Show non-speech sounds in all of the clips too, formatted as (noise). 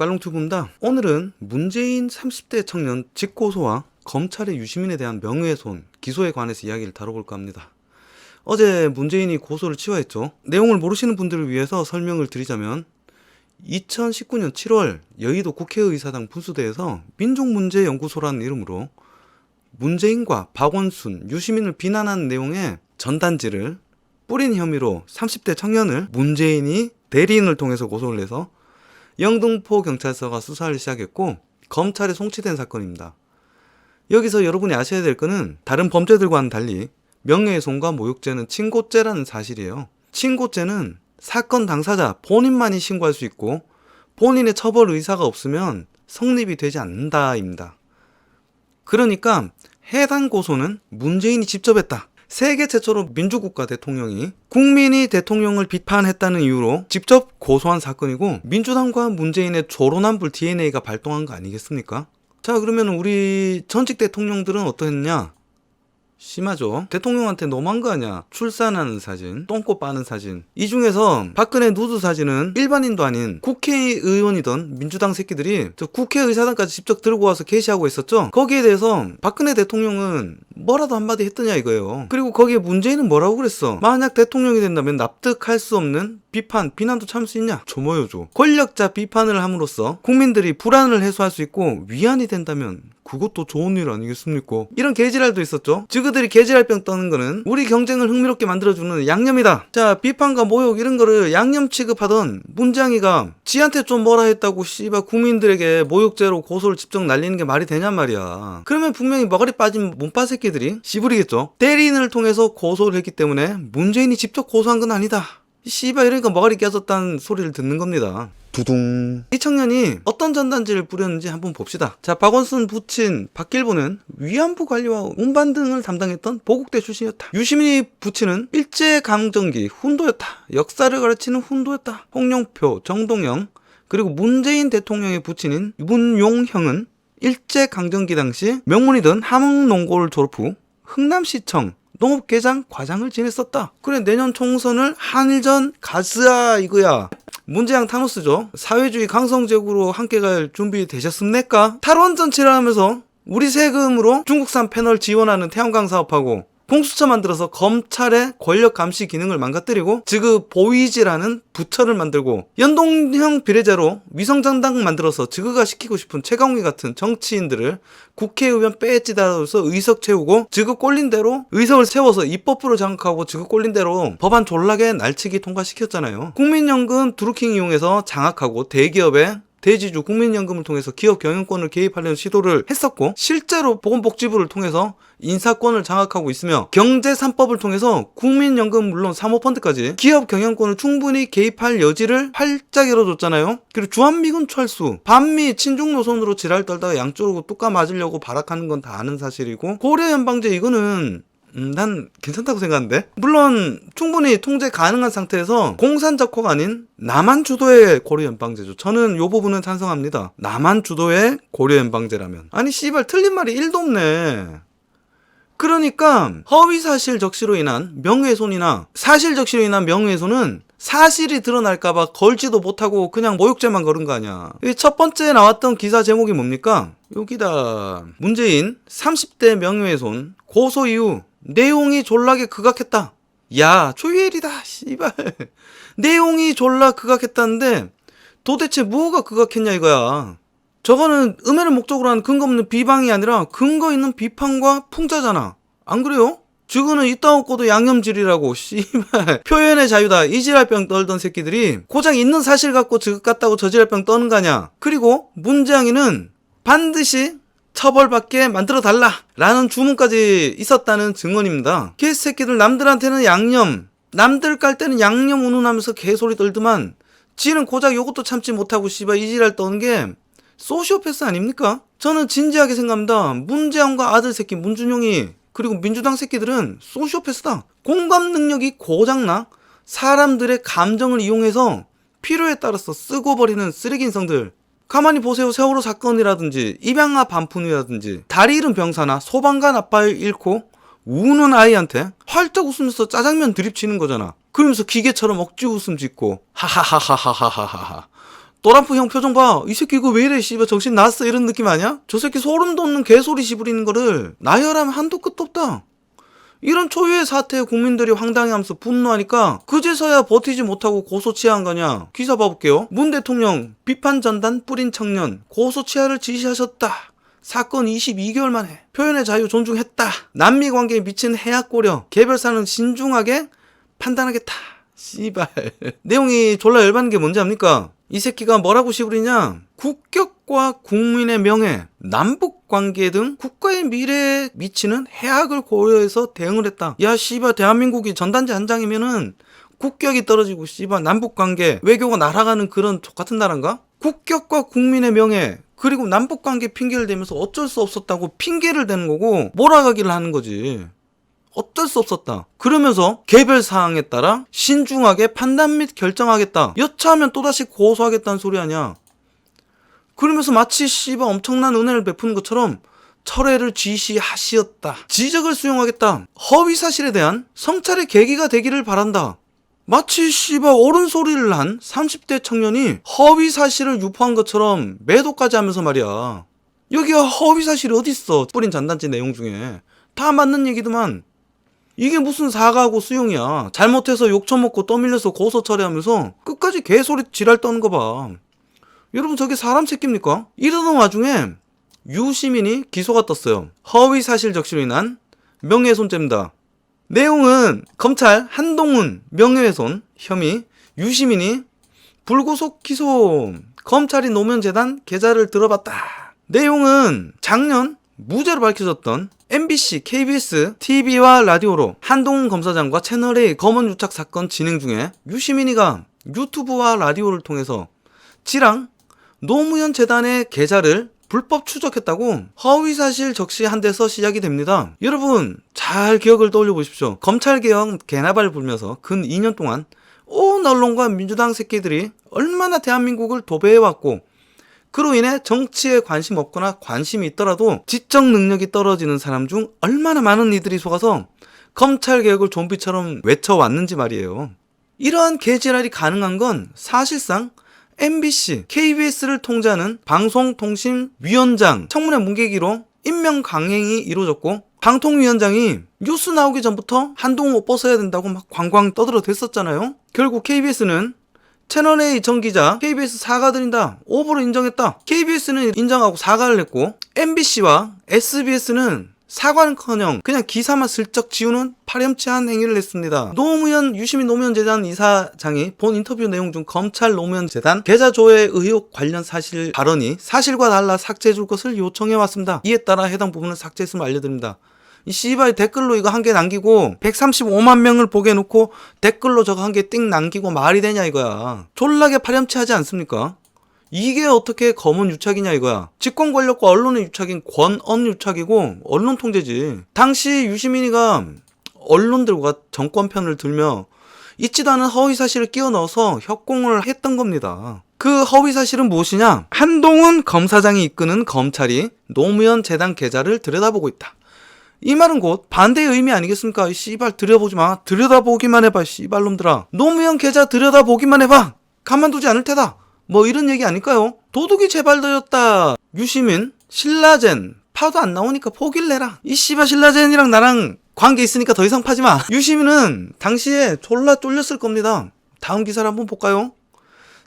안녕하세요 깔롱튜브입니다. 오늘은 문재인 30대 청년 직고소와 검찰의 유시민에 대한 명예훼손 기소에 관해서 이야기를 다뤄볼까 합니다. 어제 문재인이 고소를 취하했죠. 내용을 모르시는 분들을 위해서 설명을 드리자면 2019년 7월 여의도 국회의사당 분수대에서 민족문제연구소라는 이름으로 문재인과 박원순, 유시민을 비난한 내용의 전단지를 뿌린 혐의로 30대 청년을 문재인이 대리인을 통해서 고소를 해서 영등포 경찰서가 수사를 시작했고 검찰에 송치된 사건입니다. 여기서 여러분이 아셔야 될 거는 다른 범죄들과는 달리 명예훼손과 모욕죄는 친고죄라는 사실이에요. 친고죄는 사건 당사자 본인만이 신고할 수 있고 본인의 처벌 의사가 없으면 성립이 되지 않는다입니다. 그러니까 해당 고소는 문재인이 직접 했다. 세계 최초로 민주국가 대통령이 국민이 대통령을 비판했다는 이유로 직접 고소한 사건이고 민주당과 문재인의 조로남불 DNA가 발동한 거 아니겠습니까? 자 그러면 우리 전직 대통령들은 어떠했냐? 심하죠. 대통령한테 너무한 거 아니야. 출산하는 사진, 똥꼬 빠는 사진. 이 중에서 박근혜 누드 사진은 일반인도 아닌 국회의원이던 민주당 새끼들이 저 국회의사당까지 직접 들고 와서 게시하고 있었죠. 거기에 대해서 박근혜 대통령은 뭐라도 한마디 했더냐 이거예요. 그리고 거기에 문재인은 뭐라고 그랬어? 만약 대통령이 된다면 납득할 수 없는 비판, 비난도 참을 수 있냐? 조모여줘. 권력자 비판을 함으로써 국민들이 불안을 해소할 수 있고 위안이 된다면 그것도 좋은 일 아니겠습니까? 이런 개지랄도 있었죠. 지그들이 개지랄병 떠는 거는 우리 경쟁을 흥미롭게 만들어주는 양념이다. 자, 비판과 모욕 이런 거를 양념 취급하던 문장이가 지한테 좀 뭐라 했다고 씨발 국민들에게 모욕죄로 고소를 직접 날리는 게 말이 되냔 말이야. 그러면 분명히 머가리 빠진 몸빠 새끼 들이 씨부리겠죠. 대리인을 통해서 고소를 했기 때문에 문재인이 직접 고소한 건 아니다. 씨발 이러니까 머가리 깨졌다는 소리를 듣는 겁니다. 두둥. 이 청년이 어떤 전단지를 뿌렸는지 한번 봅시다. 자, 박원순 부친 박길보는 위안부 관리와 운반 등을 담당했던 보국대 출신이었다. 유시민이 부친은 일제강점기 훈도였다. 역사를 가르치는 훈도였다. 홍영표, 정동영, 그리고 문재인 대통령의 부친인 문용형은 일제강점기 당시 명문이던 함흥농고를 졸업 후 흥남시청 농업계장 과장을 지냈었다. 그래 내년 총선을 한일전 가스아 이거야. 문재양 타노스죠. 사회주의 강성적으로 함께 갈 준비 되셨습니까? 탈원전 치료하면서 우리 세금으로 중국산 패널 지원하는 태양광 사업하고 공수처 만들어서 검찰의 권력 감시 기능을 망가뜨리고 지금 보이지라는 부처를 만들고 연동형 비례제로 위성정당 만들어서 지그가 시키고 싶은 최강욱이 같은 정치인들을 국회의원 빼지다로서 의석 채우고 지그 꼴린 대로 의석을 채워서 입법부로 장악하고 지그 꼴린 대로 법안 졸라게 날치기 통과시켰잖아요. 국민연금 드루킹 이용해서 장악하고 대기업에 대지주 국민연금을 통해서 기업 경영권을 개입하려는 시도를 했었고 실제로 보건복지부를 통해서 인사권을 장악하고 있으며 경제 3법을 통해서 국민연금 물론 사모펀드까지 기업 경영권을 충분히 개입할 여지를 활짝 열어줬잖아요. 그리고 주한미군 철수, 반미 친중 노선으로 지랄 떨다가 양쪽으로 뚝까 맞으려고 발악하는 건 다 아는 사실이고 고려 연방제 이거는 음, 난 괜찮다고 생각하는데? 물론 충분히 통제 가능한 상태에서 공산 적화가 아닌 남한 주도의 고려 연방제죠. 저는 요 부분은 찬성합니다. 남한 주도의 고려 연방제라면. 아니 씨발 틀린 말이 1도 없네. 그러니까 허위 사실 적시로 인한 명예훼손이나 사실 적시로 인한 명예훼손은 사실이 드러날까봐 걸지도 못하고 그냥 모욕죄만 걸은 거 아니야. 이 첫 번째 나왔던 기사 제목이 뭡니까? 여기다. 문재인 30대 명예훼손 고소 이후 내용이 졸라게 극악했다. 야, 조유엘이다. 씨발. 내용이 졸라 극악했다는데 도대체 뭐가 극악했냐 이거야. 저거는 음해를 목적으로 한 근거 없는 비방이 아니라 근거 있는 비판과 풍자잖아. 안 그래요? 지금은 이따 없고도 양념질이라고 씨발 표현의 자유다 이지랄병 떨던 새끼들이 고작 있는 사실 갖고 지극 같다고 저지랄병 떠는 거냐 그리고 문재양이는 반드시 처벌받게 만들어 달라 라는 주문까지 있었다는 증언입니다 개새끼들 남들한테는 양념 남들 깔 때는 양념 운운하면서 개소리 떨더만 지는 고작 요것도 참지 못하고 씨발 이지랄 떠는 게 소시오패스 아닙니까? 저는 진지하게 생각합니다. 문재영과 아들 새끼 문준용이 그리고 민주당 새끼들은 소시오패스다. 공감 능력이 고장나 사람들의 감정을 이용해서 필요에 따라서 쓰고 버리는 쓰레기 인성들. 가만히 보세요. 세월호 사건이라든지 입양아 반푼이라든지 다리 잃은 병사나 소방관 아빠를 잃고 우는 아이한테 활짝 웃으면서 짜장면 드립치는 거잖아. 그러면서 기계처럼 억지 웃음 짓고 하하하하하하하하 또람프 형 표정 봐. 이 새끼 이거 왜 이래, 씨발. 정신 나갔어. 이런 느낌 아니야? 저 새끼 소름 돋는 개소리 씹으리는 거를 나열하면 한도 끝도 없다. 이런 초유의 사태에 국민들이 황당해하면서 분노하니까 그제서야 버티지 못하고 고소 취하한 거냐? 기사 봐볼게요. 문 대통령 비판 전단 뿌린 청년 고소 취하를 지시하셨다. 사건 22개월 만에 표현의 자유 존중했다. 남미 관계에 미친 해악 고려 개별사는 신중하게 판단하겠다. 씨발. (laughs) 내용이 졸라 열받는 게 뭔지 압니까? 이 새끼가 뭐라고 시부리냐? 국격 과 국민의 명예, 남북 관계 등 국가의 미래에 미치는 해악을 고려해서 대응을 했다. 야, 씨발, 대한민국이 전단지 한 장이면은 국격이 떨어지고, 씨발, 남북 관계, 외교가 날아가는 그런 족같은 나라인가? 국격과 국민의 명예, 그리고 남북 관계 핑계를 대면서 어쩔 수 없었다고 핑계를 대는 거고, 몰아가기를 하는 거지. 어쩔 수 없었다. 그러면서 개별 사항에 따라 신중하게 판단 및 결정하겠다. 여차하면 또다시 고소하겠다는 소리 아니야. 그러면서 마치 씨발 엄청난 은혜를 베푸는 것처럼 철회를 지시하시었다. 지적을 수용하겠다. 허위 사실에 대한 성찰의 계기가 되기를 바란다. 마치 씨발 옳은 소리를 한 30대 청년이 허위 사실을 유포한 것처럼 매도까지 하면서 말이야. 여기가 허위 사실이 어딨어. 뿌린 잔단지 내용 중에. 다 맞는 얘기더만. 이게 무슨 사과하고 수용이야. 잘못해서 욕 처먹고 떠밀려서 고소 처리하면서 끝까지 개소리 지랄 떠는 거 봐. 여러분 저게 사람 새끼입니까? 이러던 와중에 유시민이 기소가 떴어요. 허위 사실 적시로 인한 명예훼손죄입니다. 내용은 검찰 한동훈 명예훼손 혐의 유시민이 불구속 기소 검찰이 노면재단 계좌를 들어봤다. 내용은 작년 무죄로 밝혀졌던 MBC, KBS, TV와 라디오로 한동훈 검사장과 채널A 검언 유착 사건 진행 중에 유시민이가 유튜브와 라디오를 통해서 지랑 노무현 재단의 계좌를 불법 추적했다고 허위 사실 적시한 데서 시작이 됩니다. 여러분 잘 기억을 떠올려 보십시오. 검찰개혁 개나발 불면서 근 2년 동안 온 언론과 민주당 새끼들이 얼마나 대한민국을 도배해왔고 그로 인해 정치에 관심 없거나 관심이 있더라도 지적 능력이 떨어지는 사람 중 얼마나 많은 이들이 속아서 검찰 개혁을 좀비처럼 외쳐왔는지 말이에요. 이러한 개지랄이 가능한 건 사실상 MBC, KBS를 통제하는 방송통신위원장 청문회 문계기로 임명 강행이 이루어졌고 방통위원장이 뉴스 나오기 전부터 한동훈 옷 벗어야 된다고 막 광광 떠들어댔었잖아요. 결국 KBS는 채널A 전 기자 KBS 사과드린다. 오보로 인정했다. KBS는 인정하고 사과를 했고 MBC와 SBS는 사과는커녕 그냥 기사만 슬쩍 지우는 파렴치한 행위를 했습니다. 노무현 유시민 노무현 재단 이사장이 본 인터뷰 내용 중 검찰 노무현 재단 계좌 조회 의혹 관련 사실 발언이 사실과 달라 삭제해 줄 것을 요청해 왔습니다. 이에 따라 해당 부분을 삭제했음을 알려드립니다. 이 씨발 댓글로 이거 한 개 남기고 135만 명을 보게 해놓고 댓글로 저거 한 개 띵 남기고 말이 되냐 이거야. 졸라게 파렴치하지 않습니까? 이게 어떻게 검은 유착이냐 이거야. 집권 권력과 언론의 유착인 권언 유착이고 언론 통제지. 당시 유시민이가 언론들과 정권 편을 들며 있지도 않은 허위 사실을 끼워 넣어서 협공을 했던 겁니다. 그 허위 사실은 무엇이냐? 한동훈 검사장이 이끄는 검찰이 노무현 재단 계좌를 들여다보고 있다. 이 말은 곧 반대의 의미 아니겠습니까? 이 씨발 들여보지 마. 들여다보기만 해봐. 씨발놈들아. 노무현 계좌 들여다보기만 해봐. 가만두지 않을 테다. 뭐 이런 얘기 아닐까요? 도둑이 재발되었다. 유시민, 신라젠, 파도 안 나오니까 포기를 내라. 이 씨발 신라젠이랑 나랑 관계 있으니까 더 이상 파지 마. 유시민은 당시에 졸라 쫄렸을 겁니다. 다음 기사를 한번 볼까요?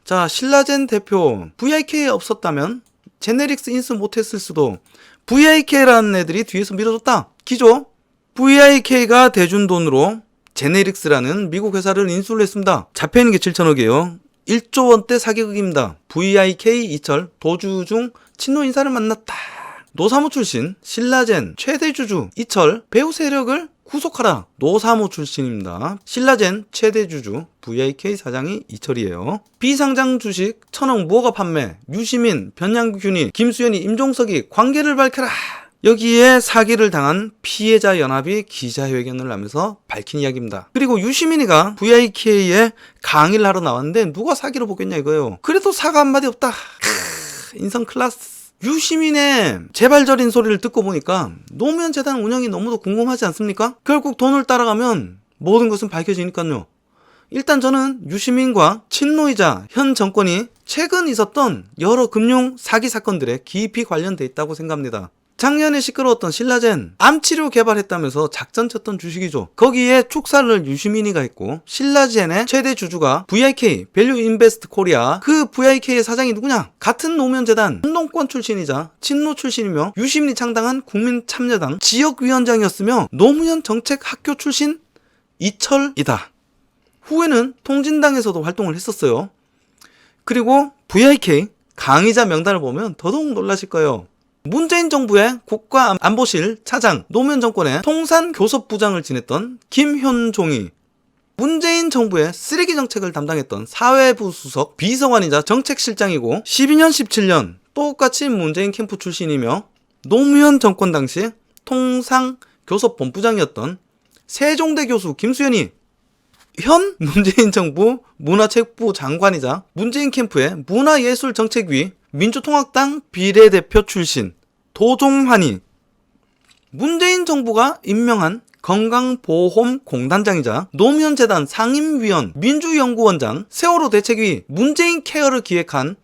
자, 신라젠 대표 VIK 없었다면 제네릭스 인수 못했을 수도 VIK라는 애들이 뒤에서 밀어줬다. 기조 VIK가 대준 돈으로 제네릭스라는 미국 회사를 인수를 했습니다. 잡혀있는 게 7천억이에요. 1조 원대 사기극입니다. VIK 이철 도주 중 친노 인사를 만났다. 노사모 출신 신라젠 최대 주주 이철 배우 세력을 구속하라. 노사모 출신입니다. 신라젠 최대 주주 VIK 사장이 이철이에요. 비상장 주식 천억 무허가 판매 유시민 변양균이 김수현이 임종석이 관계를 밝혀라. 여기에 사기를 당한 피해자 연합이 기자회견을 하면서 밝힌 이야기입니다. 그리고 유시민이가 VIK에 강의를 하러 나왔는데 누가 사기로 보겠냐 이거예요. 그래도 사과 한마디 없다. 크, 인성 클라스. 유시민의 재발절인 소리를 듣고 보니까 노무현 재단 운영이 너무도 궁금하지 않습니까? 결국 돈을 따라가면 모든 것은 밝혀지니까요. 일단 저는 유시민과 친노이자 현 정권이 최근 있었던 여러 금융 사기 사건들에 깊이 관련돼 있다고 생각합니다. 작년에 시끄러웠던 신라젠 암치료 개발했다면서 작전 쳤던 주식이죠. 거기에 축사를 유시민이가 했고 신라젠의 최대 주주가 VIK 밸류 인베스트 코리아 그 VIK의 사장이 누구냐? 같은 노무현재단 운동권 출신이자 친노 출신이며 유시민이 창당한 국민참여당 지역위원장이었으며 노무현 정책학교 출신 이철이다. 후에는 통진당에서도 활동을 했었어요. 그리고 VIK 강의자 명단을 보면 더더욱 놀라실 거예요. 문재인 정부의 국가안보실 차장, 노무현 정권의 통산교섭부장을 지냈던 김현종이 문재인 정부의 쓰레기 정책을 담당했던 사회부 수석 비서관이자 정책실장이고 12년 17년 똑같이 문재인 캠프 출신이며 노무현 정권 당시 통상 교섭 본부장이었던 세종대 교수 김수현이 현 문재인 정부 문화체육부 장관이자 문재인 캠프의 문화예술정책위 민주통합당 비례대표 출신 도종환이 문재인 정부가 임명한 건강보험공단장이자 노무현재단 상임위원 민주연구원장 세월호 대책위 문재인 케어를 기획한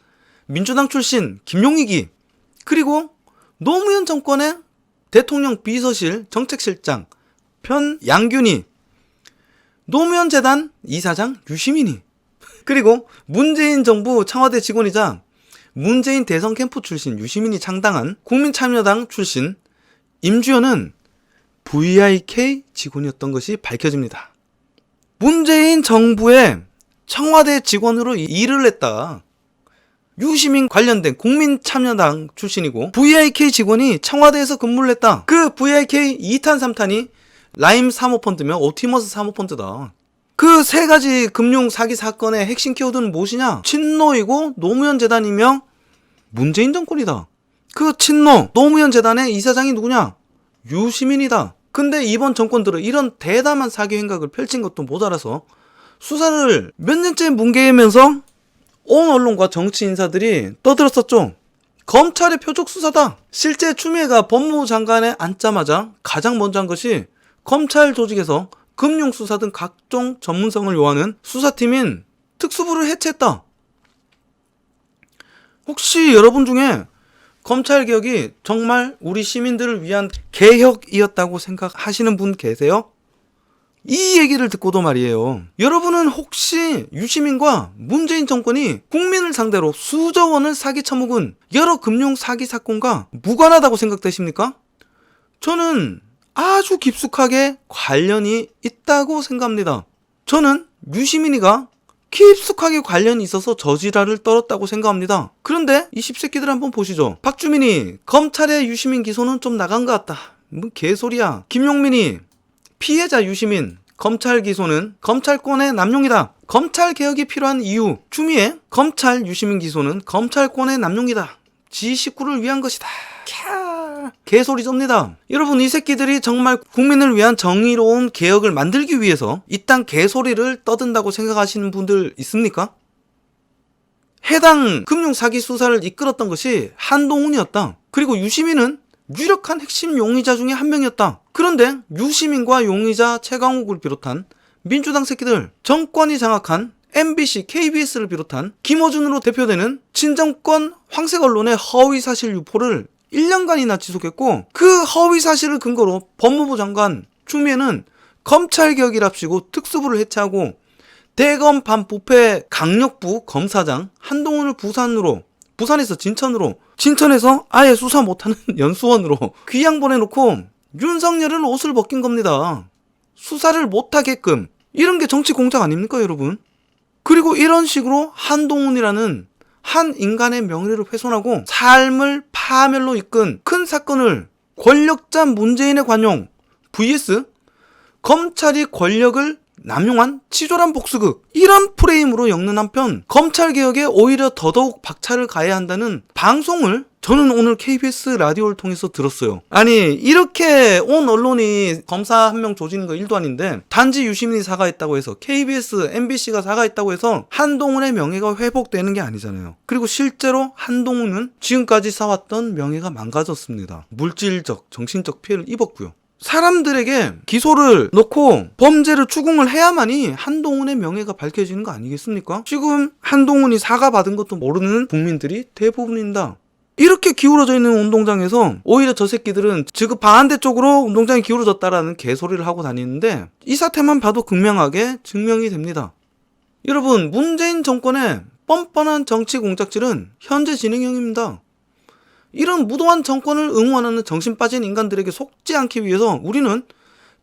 민주당 출신 김용익이 그리고 노무현 정권의 대통령 비서실 정책실장 편양균이 노무현 재단 이사장 유시민이 그리고 문재인 정부 청와대 직원이자 문재인 대선 캠프 출신 유시민이 창당한 국민참여당 출신 임주연은 VIK 직원이었던 것이 밝혀집니다. 문재인 정부의 청와대 직원으로 일을 했다. 유시민 관련된 국민참여당 출신이고 VIK 직원이 청와대에서 근무를 했다. 그 VIK 2탄 3탄이 라임 사모펀드며 오티머스 사모펀드다. 그 세 가지 금융 사기 사건의 핵심 키워드는 무엇이냐? 친노이고 노무현 재단이며 문재인 정권이다. 그 친노 노무현 재단의 이사장이 누구냐? 유시민이다. 근데 이번 정권 들어 이런 대담한 사기 행각을 펼친 것도 못 알아서 수사를 몇 년째 뭉개면서 온 언론과 정치 인사들이 떠들었었죠. 검찰의 표적 수사다. 실제 추미애가 법무부 장관에 앉자마자 가장 먼저 한 것이 검찰 조직에서 금융 수사 등 각종 전문성을 요하는 수사팀인 특수부를 해체했다. 혹시 여러분 중에 검찰 개혁이 정말 우리 시민들을 위한 개혁이었다고 생각하시는 분 계세요? 이 얘기를 듣고도 말이에요. 여러분은 혹시 유시민과 문재인 정권이 국민을 상대로 수조 원을 사기 처먹은 여러 금융 사기 사건과 무관하다고 생각되십니까? 저는 아주 깊숙하게 관련이 있다고 생각합니다. 저는 유시민이가 깊숙하게 관련이 있어서 저지랄을 떨었다고 생각합니다. 그런데 이 십새끼들 한번 보시죠. 박주민이 검찰의 유시민 기소는 좀 나간 것 같다. 뭐 개소리야. 김용민이 피해자 유시민 검찰 기소는 검찰권의 남용이다. 검찰 개혁이 필요한 이유. 추미애 검찰 유시민 기소는 검찰권의 남용이다. 지 식구를 위한 것이다. 캬. 개소리 쩝니다. 여러분 이 새끼들이 정말 국민을 위한 정의로운 개혁을 만들기 위해서 이딴 개소리를 떠든다고 생각하시는 분들 있습니까? 해당 금융 사기 수사를 이끌었던 것이 한동훈이었다. 그리고 유시민은 유력한 핵심 용의자 중에 한 명이었다. 그런데 유시민과 용의자 최강욱을 비롯한 민주당 새끼들, 정권이 장악한 MBC, KBS를 비롯한 김어준으로 대표되는 친정권 황색 언론의 허위 사실 유포를 1년간이나 지속했고 그 허위 사실을 근거로 법무부 장관 추미애는 검찰 개혁이랍시고 특수부를 해체하고 대검 반부패 강력부 검사장 한동훈을 부산으로 부산에서 진천으로 진천에서 아예 수사 못하는 (laughs) 연수원으로 귀양 보내놓고 윤석열은 옷을 벗긴 겁니다. 수사를 못하게끔 이런 게 정치 공작 아닙니까 여러분? 그리고 이런 식으로 한동훈이라는 한 인간의 명예를 훼손하고 삶을 파멸로 이끈 큰 사건을 권력자 문재인의 관용 vs 검찰이 권력을 남용한 치졸한 복수극 이런 프레임으로 엮는 한편 검찰 개혁에 오히려 더더욱 박차를 가해야 한다는 방송을 저는 오늘 KBS 라디오를 통해서 들었어요. 아니 이렇게 온 언론이 검사 한 명 조지는 거 일도 아닌데 단지 유시민이 사과했다고 해서 KBS, MBC가 사과했다고 해서 한동훈의 명예가 회복되는 게 아니잖아요. 그리고 실제로 한동훈은 지금까지 쌓았던 명예가 망가졌습니다. 물질적, 정신적 피해를 입었고요. 사람들에게 기소를 넣고 범죄를 추궁을 해야만이 한동훈의 명예가 밝혀지는 거 아니겠습니까? 지금 한동훈이 사과받은 것도 모르는 국민들이 대부분입니다. 이렇게 기울어져 있는 운동장에서 오히려 저 새끼들은 지금 반대 쪽으로 운동장이 기울어졌다라는 개소리를 하고 다니는데 이 사태만 봐도 극명하게 증명이 됩니다. 여러분, 문재인 정권의 뻔뻔한 정치 공작질은 현재 진행형입니다. 이런 무도한 정권을 응원하는 정신 빠진 인간들에게 속지 않기 위해서 우리는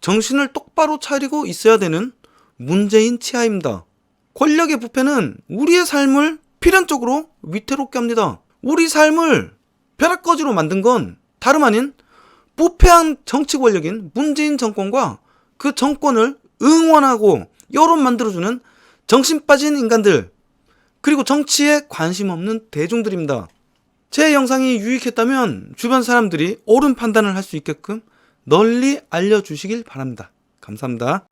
정신을 똑바로 차리고 있어야 되는 문재인 치하입니다. 권력의 부패는 우리의 삶을 필연적으로 위태롭게 합니다. 우리 삶을 벼락거지로 만든 건 다름 아닌 부패한 정치 권력인 문재인 정권과 그 정권을 응원하고 여론 만들어주는 정신 빠진 인간들 그리고 정치에 관심 없는 대중들입니다. 제 영상이 유익했다면 주변 사람들이 옳은 판단을 할 수 있게끔 널리 알려주시길 바랍니다. 감사합니다.